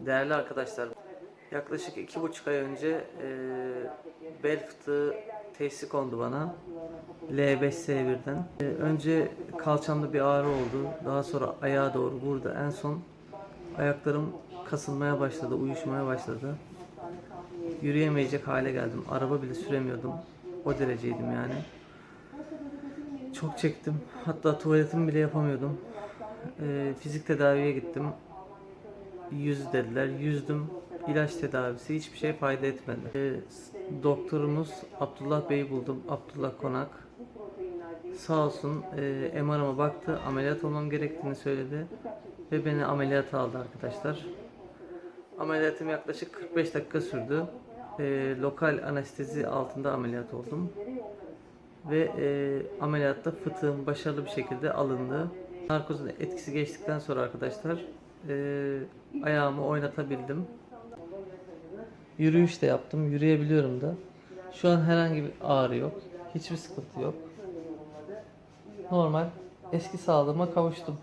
Değerli arkadaşlar, yaklaşık iki buçuk ay önce e, bel fıtığı teşhisi kondu bana. L5S1'den. E, önce kalçamda bir ağrı oldu. Daha sonra ayağa doğru burada. En son ayaklarım kasılmaya başladı, uyuşmaya başladı. Yürüyemeyecek hale geldim. Araba bile süremiyordum. O dereceydim yani. Çok çektim. Hatta tuvaletimi bile yapamıyordum. E, fizik tedaviye gittim. Yüz dediler. Yüzdüm. İlaç tedavisi hiçbir şey fayda etmedi. Ee, doktorumuz Abdullah Bey'i buldum. Abdullah Konak. Sağ olsun e, MR'ıma baktı. Ameliyat olmam gerektiğini söyledi. Ve beni ameliyata aldı arkadaşlar. Ameliyatım yaklaşık 45 dakika sürdü. E, lokal anestezi altında ameliyat oldum. Ve e, ameliyatta fıtığım başarılı bir şekilde alındı. Narkozun etkisi geçtikten sonra arkadaşlar e, ayağımı oynatabildim. Yürüyüş de yaptım. Yürüyebiliyorum da. Şu an herhangi bir ağrı yok. Hiçbir sıkıntı yok. Normal eski sağlığıma kavuştum.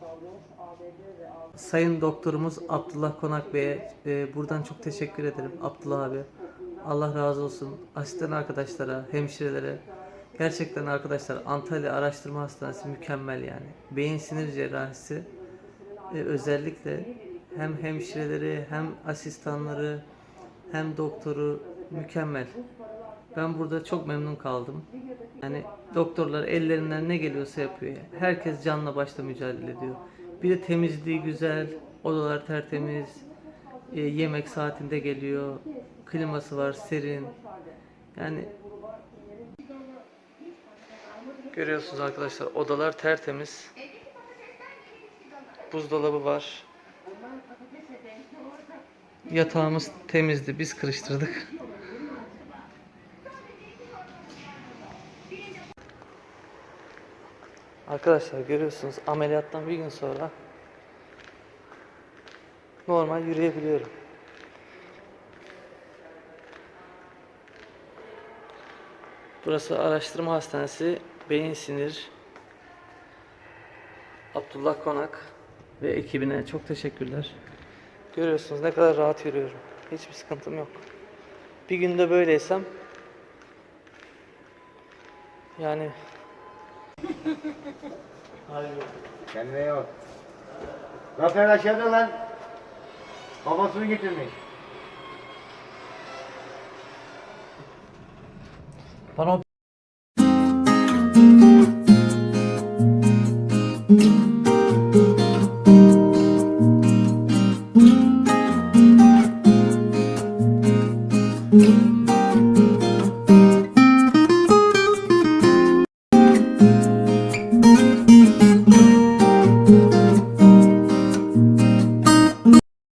Sayın doktorumuz Abdullah Konak Bey'e e, buradan çok teşekkür ederim. Abdullah abi. Allah razı olsun. Asistan arkadaşlara, hemşirelere. Gerçekten arkadaşlar Antalya Araştırma Hastanesi mükemmel yani. Beyin sinir cerrahisi e, özellikle hem hemşireleri hem asistanları hem doktoru mükemmel. Ben burada çok memnun kaldım. Yani doktorlar ellerinden ne geliyorsa yapıyor. Herkes canla başla mücadele ediyor. Bir de temizliği güzel, odalar tertemiz, e, yemek saatinde geliyor, kliması var, serin. Yani görüyorsunuz arkadaşlar odalar tertemiz. Buzdolabı var. Yatağımız temizdi. Biz kırıştırdık. Arkadaşlar görüyorsunuz ameliyattan bir gün sonra normal yürüyebiliyorum. Burası araştırma hastanesi beyin sinir Abdullah Konak ve ekibine çok teşekkürler. Görüyorsunuz ne kadar rahat yürüyorum. Hiçbir sıkıntım yok. Bir günde böyleysem yani Kendine iyi bak. Zafer aşağıda lan. Babasını getirmiş. bana o